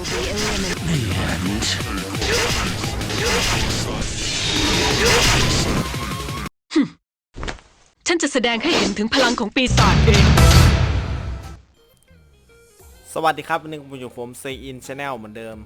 will be eliminated. The end. ฉันจะแสดงให้เห็นถึงพลังของปีศาจเอง สวัสดีครับวันนี้ผมอยู่ผมซีอินชาแนลเหมือนเดิม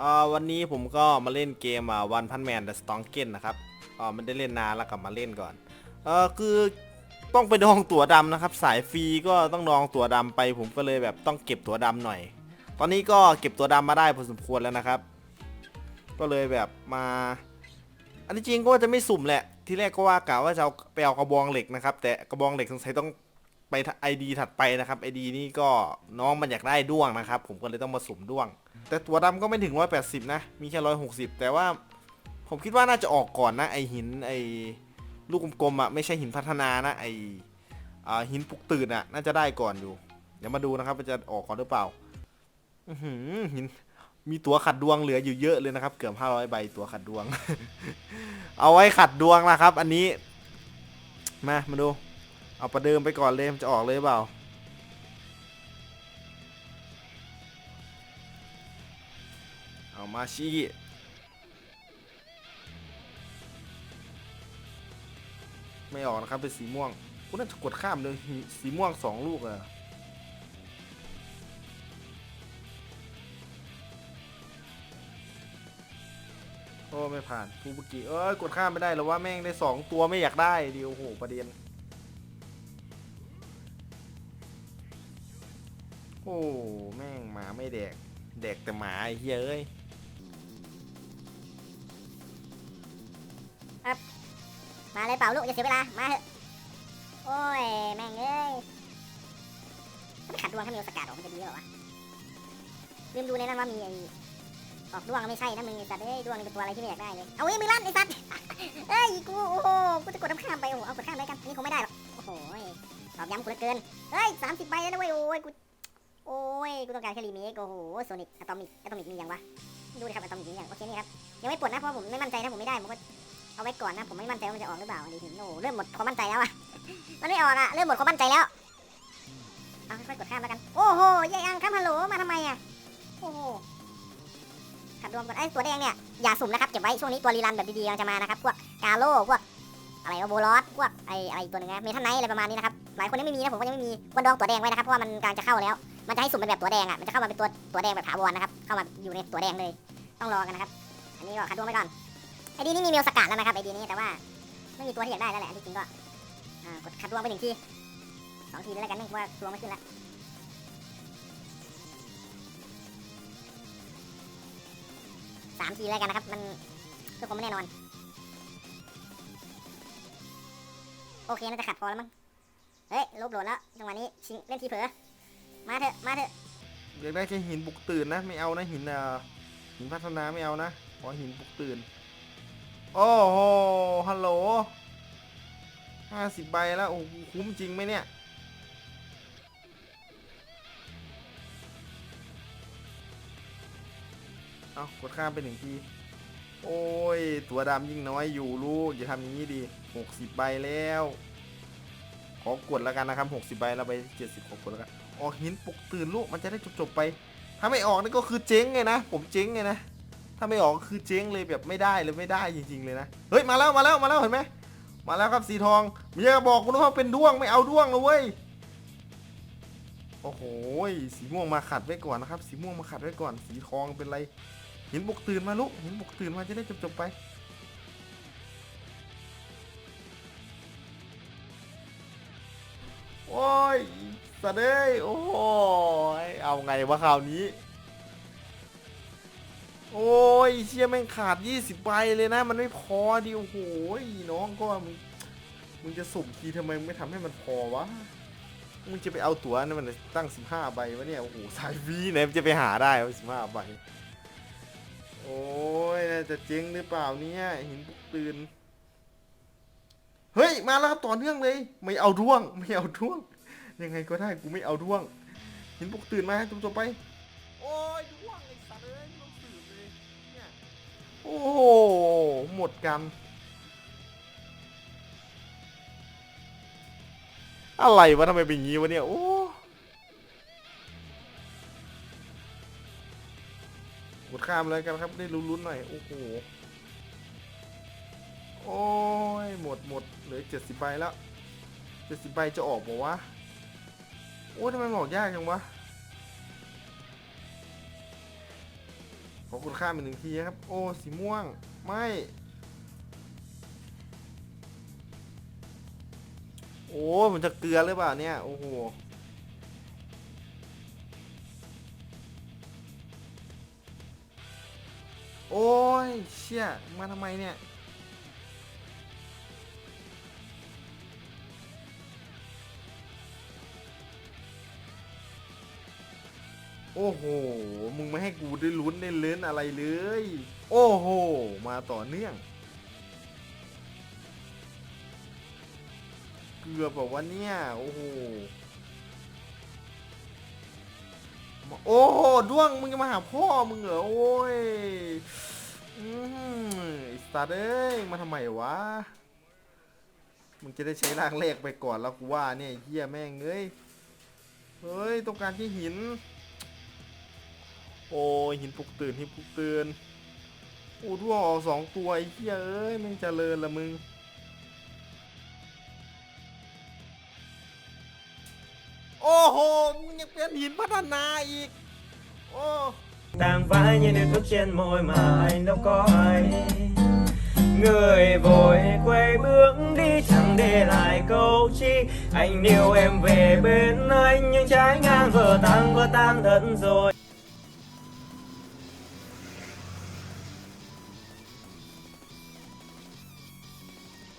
อ่าวันนี้ผมก็มาเล่นเกมอ่าวันพันแมนเดอะสตองเกนนะครับอ่ามันได้เล่นนานแล้วกลับมาเล่นก่อนเออคือต้องไปดองตั๋วดำนะครับ สายฟรีก็ต้องดองตั๋วดำไป ผมก็เลยแบบต้องเก็บตั๋วดำหน่อยต อนนี้ก็เก็บตัวดำมาได้พอสมควรแล้วนะครับ ก็เลยแบบมา อันที่จริงก็จะไม่สุ่มแหละ ที่แรกก็ว่ากะว่าจะเอาไปเอากระบองเหล็กนะครับ แต่กระบองเหล็กสงสัยต้องไปไอดีถัดไปนะครับไอดีนี่ก็น้องมันอยากได้ด้วงนะครับ ผมก็เลยต้องมาสุ่มด้วง แต่ตัวดำก็ไม่ถึง 180 นะ มีแค่ 160 แต่ว่าผมคิดว่าน่าจะออกก่อนนะ ไอหินไอลูกกลมๆอะไม่ใช่หินพัฒนานะไออหินปลุกตื่นอะน่าจะได้ก่อนอยู่ เดี๋ยวมาดูนะครับว่าจะออกก่อนหรือเปล่า อื้อหือมีตัวขัดดวงเหลืออยู่เยอะเลยนะครับ เกือบ500ใบตัวขัดดวง เอาไว้ขัดดวงนะครับ อันนี้ มามาดู เอาประเดิมไปก่อนเลยมันจะออกเลยเปล่าเอามาชีไม่ออกนะครับเป็นสีม่วงกูน่าจะกดข้ามเลยสีม่วงสองลูกอะ โอ้ไม่ผ่านฟูบุกิเอ้ยกดข้ามไม่ได้แล้วว่าแม่งได้สองตัวไม่อยากได้ดิโอ้โหประเด็นโอ้แม่งหมาไม่แดกแดกแต่หมาไอ้เหี้ยเอ้ยมาเลยเปล่าลูกอย่าเสียเวลา มาเถอะโอ้ย แม่งเอ้ยถ้าไม่ขัดดวงถ้ามีโอสกัดออกมันจะดีหรอวะลืมดูในนั้นว่ามีไอ้ ออกดวงไม่ใช่นะมึงไอ้สัตว์เอ้ยดวงนี่เป็นตัวอะไรที่ไม่อยากได้เลยเอาเว้ยมือลั่นไอ้สัตว์ เอ้ยกูโอ้โหกูจะกดน้ำข้ามไปโอ้โหเอากดข้ามได้กันอันนี้คงไม่ได้หรอกโอ้โหตอบย้ำกูเหลือเกินเฮ้ยสามสิบใบแล้วนะเว้ยโอ้ยกูโอ้ยกูต้องการแค่รีเมคโอ้โหโซนิกอะตอมิกอะตอมิกมีอยังวะดูดิครับอะตอมิกมีอยังโอเคนี่ครับยังไม่ปลดนะเพราะผมไม่มั่นใจนะผมไม่ได้ผมก็เอาไว้ก่อนนะผมไม่มั่นใจว่ามันจะออกหรือเปล่าดีถึงโอ้เริ่มหมดความมั่นใจแล้วอะมันไม่ออกอะเริ่มหมดความมั่นใจแล้วเอาค่อยๆกดข้ามแล้วกันโอ้โหยายอังครับฮัลโหลมาทำไมอะโอ้โห ขัดรวมกันไอ้ตัวแดงเนี่ยอย่าสุ่มนะครับเก็บไว้ช่วงนี้ตัวรีรันแบบดีๆกำลังจะมานะครับพวกกาโล่พวกอะไรโบลอสพวกไออะไรตัวนึงนะเมทันไนท์อะไรประมาณนี้นะครับหลายคนยังไม่มีนะผมก็ยังไม่มีวันดองตัวแดงไว้นะครับเพราะว่ามันกำลังจะเข้าแล้ว มันจะให้สุ่มเป็นแบบตัวแดงอะมันจะเข้ามาเป็นตัวตัวแดงแบบถาวรนะครับเข้ามาอยู่ในตัวแดงเลยต้องรอกันนะครับอันนี้ก็ขัดรวมไปก่อนไอดีนี่มีเมลสกัดแล้วนะครับไอดีนี้แต่ว่าไม่มีตัวที่อยากได้แล้วแหละที่จริงก็อ่ากดคัดดวงไปหนึ่งทีสองทีแล้วกันนึกว่าดวงไม่ขึ้นละ สามทีแล้วกันนะครับ มันเพื่อความไม่แน่นอน โอเค น่าจะขัดพอแล้วมั้ง เฮ้ย ลบโหลดแล้ว จังหวะนี้ชิงเล่นทีเผลอ มาเถอะ มาเถอะ อยากได้แค่หินปลุกตื่นนะ ไม่เอานะหินอ่าหินพัฒนาไม่เอานะ ขอหินปลุกตื่น โอ้โห ฮัลโหลห้าสิบใบแล้ว โอ้โหคุ้มจริงไหมเนี่ย เอากดข้ามไปหนึ่งที โอ้ย ตัวดำยิ่งน้อยอยู่ลูก อย่าทำอย่างนี้ดิหกสิบใบแล้ว ขอกดแล้วกันนะครับหกสิบใบเราไปเจ็ดสิบขอกดแล้วกัน ออกหินปกตื่นลูก มันจะได้จบๆไป ถ้าไม่ออกนี่ก็คือเจ๊งไงนะ ผมเจ๊งไงนะ ถ้าไม่ออกคือเจ๊งเลยแบบไม่ได้เลยไม่ได้จริง ๆ เลยนะ เฮ้ย มาแล้วมาแล้วมาแล้วเห็นไหม มาแล้วครับสีทองมีจะบอกคุณว่าเป็นด้วงไม่เอาด้วงเลยเว้ยโอ้โห สีม่วงมาขัดไว้ก่อนนะครับ สีม่วงมาขัดไว้ก่อน สีทองเป็นไร หินปลุกตื่นมาลูกหินปลุกตื่นมาจะได้จบๆไปโอ้ยสัตว์เอ้ยโอ้ยเอาไงวะคราวนี้ โอ้ยเชี่ยแม่งขาด 20ใบเลยนะ มันไม่พอดิโอ้โหน้องก็มึงมึงจะสุ่มทีทำไมมึงไม่ทำให้มันพอวะมึงจะไปเอาตั๋วนั่นมันตั้ง 15ใบวะเนี่ยโอ้โหสายวีไหนมันจะไปหาได้วะ15ใบ โอ้ยจะเจ๊งหรือเปล่าเนี่ยหินปุกตื่นเฮ้ยมาแล้วครับต่อเนื่องเลย ไม่เอาด้วง ไม่เอาด้วง ยังไงก็ได้กูไม่เอาด้วง หินปุกตื่นมาให้จบๆไป โอ้ยด้วงไอ้สัตว์เอ้ยไม่ต้องตื่นเลยเนี่ยโอ้โหหมดกันอะไรวะทำไมเป็นอย่างงี้วะเนี่ยโอ้ กดข้ามเลยกันครับ ได้ลุ้นๆหน่อย โอ้โห โอ้ย หมดหมดเหลือเจ็ดสิบใบแล้วเจ็ดสิบใบจะออกบอกวะ โอ้ทำไมมันออกยากจังวะ ขอกดข้ามอีกหนึ่งทีครับ โอ้ สีม่วง ไม่ โอ้ยมันจะเกลือหรือเปล่าเนี่ย โอ้โห โอ้ยเชี่ยมาทำไมเนี่ยโอ้โห มึงไม่ให้กูได้ลุ้นได้เล่นอะไรเลย โอ้โห มาต่อเนื่อง เกือบแบอกว่าเนี่ย โอ้โห โอ้โหด้วงมึงจะมาหาพ่อมึงเหรอโอ้ยอืมไอสัตว์เอ้ยมาทำไมวะมึงจะได้ใช้ร่างเลขไปก่อนแล้วกูว่าเนี่ยเฮียแม่งเอ้ยเฮ้ยต้องการที่หิน โอ้ยหินปลุกตื่นหินปลุกตื่นโอ้ด้วงออกสองตัวไอ้เฮียเอ้ยแม่งเจริญละมึง โอ้โห มึงยังเป็นหินพัฒนาอีก โอ้ tàn vai như nước thuốc trên môi mà anh đâu có hay người vội quay bước đi chẳng để lại câu chi anh yêu em về bên anh nhưng trái ngang vỡ tan vỡ tan thật rồi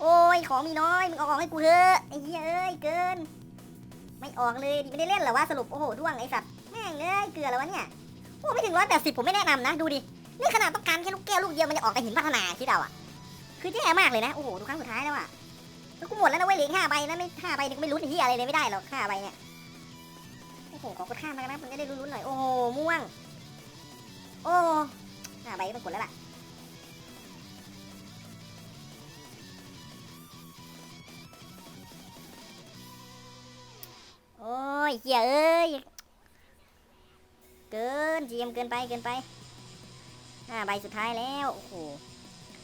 โอ้ย ของมีน้อย มึงเ ไม่ออกเลยดิไม่ได้เล่นหรอวะสรุปโอ้โหด้วงไอ้สัตว์แม่งเอ้ยเกลือแล้ววะเนี่ยโอ้ไม่ถึงร้อยแปดสิบผมไม่แนะนำนะดูดินี่ขนาดต้องการแค่ลูกแก้วลูกเดียวมันจะออกแต่หินพัฒนาคิดเอาอะคือแย่มากเลยนะโอ้โหดูครั้งสุดท้ายแล้วอะแล้วกูหมดแล้วนะเว้ยเหลืออกห้าใบนะไม่ห้าใบนี่กูไม่ลุ้นไอ้เหี้ยอะไรเลยไม่ได้หรอกห้าใบเนี่ยโอ้โหขอกดข้ามมานะมันจะได้ลุ้นๆหน่อยโอ้โหม่วง โอ้ห้าใบก็ต้องกดแล้วล่ะ โอ้ยเหี้ยเอ้ย เกินจีมเกินไปเกินไปห้าใบสุดท้ายแล้ว โอ้โห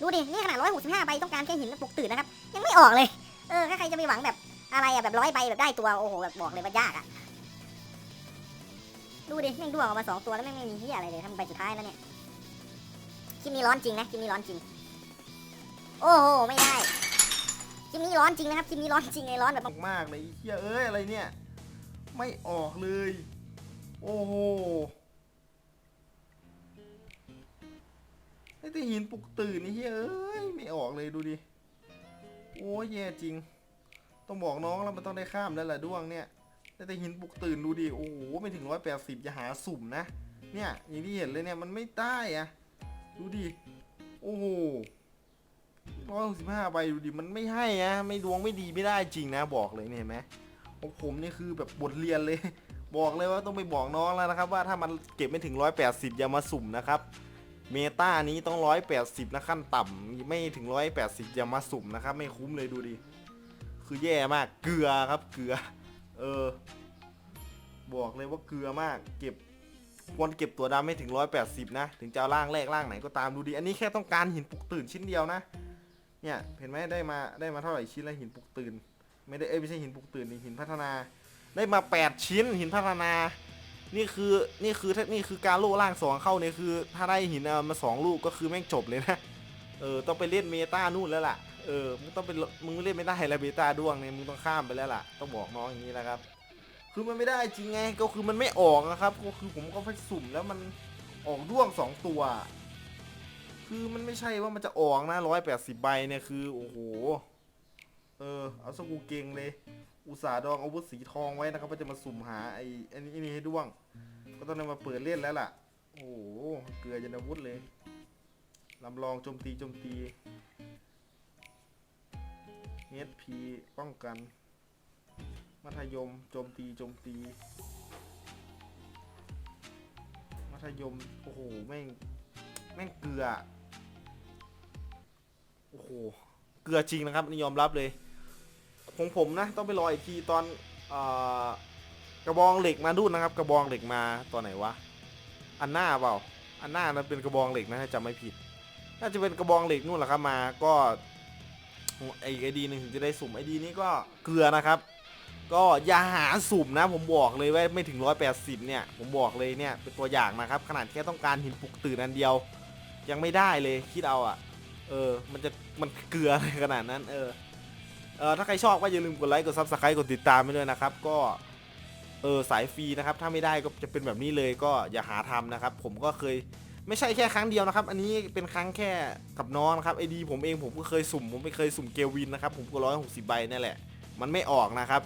ดูดิ นี่ขนาดร้อยหกสิบห้าใบต้องการแค่หินปลุกตื่นนะครับ ยังไม่ออกเลย เออ ถ้าใครจะไปหวังแบบอะไรอะแบบร้อยใบแบบได้ตัว โอ้โห แบบบอกเลยว่ายากอะดูดิแม่งดวงออกมาสองตัวแล้วแม่งไม่มีเหี้ยอะไรเลยทำใบสุดท้ายแล้วเนี่ย คลิปนี้ร้อนจริงนะ คลิปนี้ร้อนจริง โอ้โห ไม่ได้ คลิปนี้ร้อนจริงนะครับ คลิปนี้ร้อนจริงเลยร้อนแบบ มากๆเลยไอ้เฮียเอ้ยอะไรเนี่ย ไม่ออกเลย โอ้โหไอ้แต่หินปลุกตื่นไอ้เฮ้ยไม่ออกเลยดูดิ โอ้ยแย่จริง ต้องบอกน้องแล้วมันต้องได้ข้ามแล้วแหละด้วงเนี่ยได้แต่หินปลุกตื่นดูดิ โอ้โห ไม่ถึงร้อยแปดสิบอย่าหาสุ่มนะ เนี่ย อย่างที่เห็นเลยเนี่ย มันไม่ได้อะดูดิ โอ้โหร้อยหกสิบห้าใบดูดิ มันไม่ให้อะไม่ดวงไม่ดีไม่ได้จริงนะ บอกเลยเนี่ยเห็นไหม ของผมนี่คือแบบบทเรียนเลย บอกเลยว่าต้องไปบอกน้องแล้วนะครับ ว่าถ้ามันเก็บไม่ถึงร้อยแปดสิบอย่ามาสุ่มนะครับ เมตานี้ต้องร้อยแปดสิบนะขั้นต่ำไม่ถึงร้อยแปดสิบอย่ามาสุ่มนะครับ ไม่คุ้มเลยดูดิ คือแย่มากเกลือครับเกลือ เออ บอกเลยว่าเกลือมาก เก็บควรเก็บตัวดำให้ถึง 180 นะ ถึงจะเอาร่างแรกร่างไหนก็ตามดูดี อันนี้แค่ต้องการหินปลุกตื่นชิ้นเดียวนะ เนี่ย เห็นไหมได้มาได้มาเท่าไหร่ชิ้นละหินปลุกตื่น ไม่ได้เอ้ยไม่ใช่หินปลุกตื่นนี่หินพัฒนา ได้มา 8 ชิ้นหินพัฒนา นี่คือนี่คือถ้านี่คือการโล่ร่างสองเข้าเนี่ยคือ ถ้าได้หินเอามาสองลูกก็คือแม่งจบเลยนะเออต้องไปเล่นเมตานู่นแล้วล่ะเออมึงต้องเป็นมึงเล่นไม่ได้แล้วเมตาด้วงเนี่ยมึงต้องข้ามไปแล้วล่ะต้องบอกน้องอย่างนี้แล้วครับคือมันไม่ได้จริงไงก็คือมันไม่ออกนะครับก็คือผมก็ไปสุ่มแล้วมันออกด้วงสองตัว คือมันไม่ใช่ว่ามันจะออกนะร้อยแปดสิบใบเนี่ยคือโอ้โห เออ เอาสกูเก่งเลย อุตสาห์ดองอาวุธสีทองไว้นะครับว่าจะมาสุ่มหาไอ้อันนี้อันนี้ให้ด้วง ก็ต้องได้มาเปิดเล่นแล้วล่ะ โอ้โห เกลือยันอาวุธเลยลำลองโจมตีโจมตีเอสพีป้องกัน มัธยมโจมตีโจมตี มัธยม โอ้โห แม่ง แม่งเกลือ โอ้โห เกลือจริงนะครับนี่ยอมรับเลย ของผมนะต้องไปรออีกทีตอนอกระบองเหล็กมาดูนะครับ กระบองเหล็กมาตอนไหนวะอันหน้าเปล่าอันหน้ามันเป็นกระบองเหล็กนะจำไม่ผิด น่าจะเป็นกระบองเหล็กนู่นแหละครับมาก็ไอไอดีหนึ่งถึงจะได้สุ่มไอดีนี้ก็เกลือนะครับ ก็อย่าหาสุ่มนะ ผมบอกเลยว่าไม่ถึง 180 เนี่ย ผมบอกเลยเนี่ยเป็นตัวอย่างนะครับ ขนาดแค่ต้องการหินปลุกตื่นอันเดียว ยังไม่ได้เลยคิดเอาอะ่ะ เออ มันจะมันเกลืออะไรขนาดนั้น เออ เออถ้าใครชอบก็อย่าลืมกดไลค์กดซับสไครต์กดติดตามไปด้วยนะครับ ก็เออสายฟรีนะครับ ถ้าไม่ได้ก็จะเป็นแบบนี้เลยก็อย่าหาทำนะครับ ผมก็เคยไม่ใช่แค่ครั้งเดียวนะครับ อันนี้เป็นครั้งแค่กับน้องนะครับไอดีผมเองผมก็เคยสุ่ม ผมไปเคยสุ่มเกลวินนะครับ ผมก็ร้อยหกสิบใบนั่นแหละ มันไม่ออกนะครับ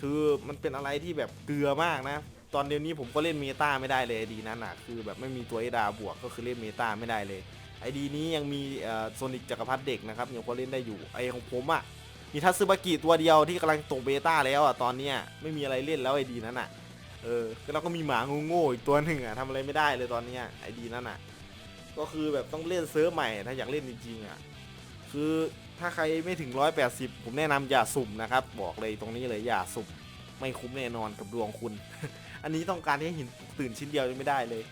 คือมันเป็นอะไรที่แบบเกลือมากนะ ตอนเดี๋ยวนี้ผมก็เล่นเมตาไม่ได้เลยไอดีนั้นอะคือแบบไม่มีตัวเอดาบวกก็คือเล่นเมตาไม่ได้เลยไอดีนี้ยังมีโซนิกจักรพรรดิเด็กนะครับยังพอเล่นได้อยู่ไอของผมอะ มีทัตสึบากิตัวเดียวที่กำลังตกเบต้าแล้วอะตอนเนี้ยไม่มีอะไรเล่นแล้วไอดีนั้นอะเออแล้วก็มีหมาโง่อีกตัวหนึ่งอะทำอะไรไม่ได้เลยตอนเนี้ยไอดีนั้นอะ ก็คือแบบต้องเล่นเซิร์ฟใหม่ถ้าอยากเล่นจริงๆอะคือถ้าใครไม่ถึง 180 ผมแนะนำอย่าสุ่มนะครับ บอกเลยตรงนี้เลยอย่าสุ่มไม่คุ้มแน่นอนกับดวงคุณ อันนี้ต้องการให้หินตื่นชิ้นเดียวยังไม่ได้เลย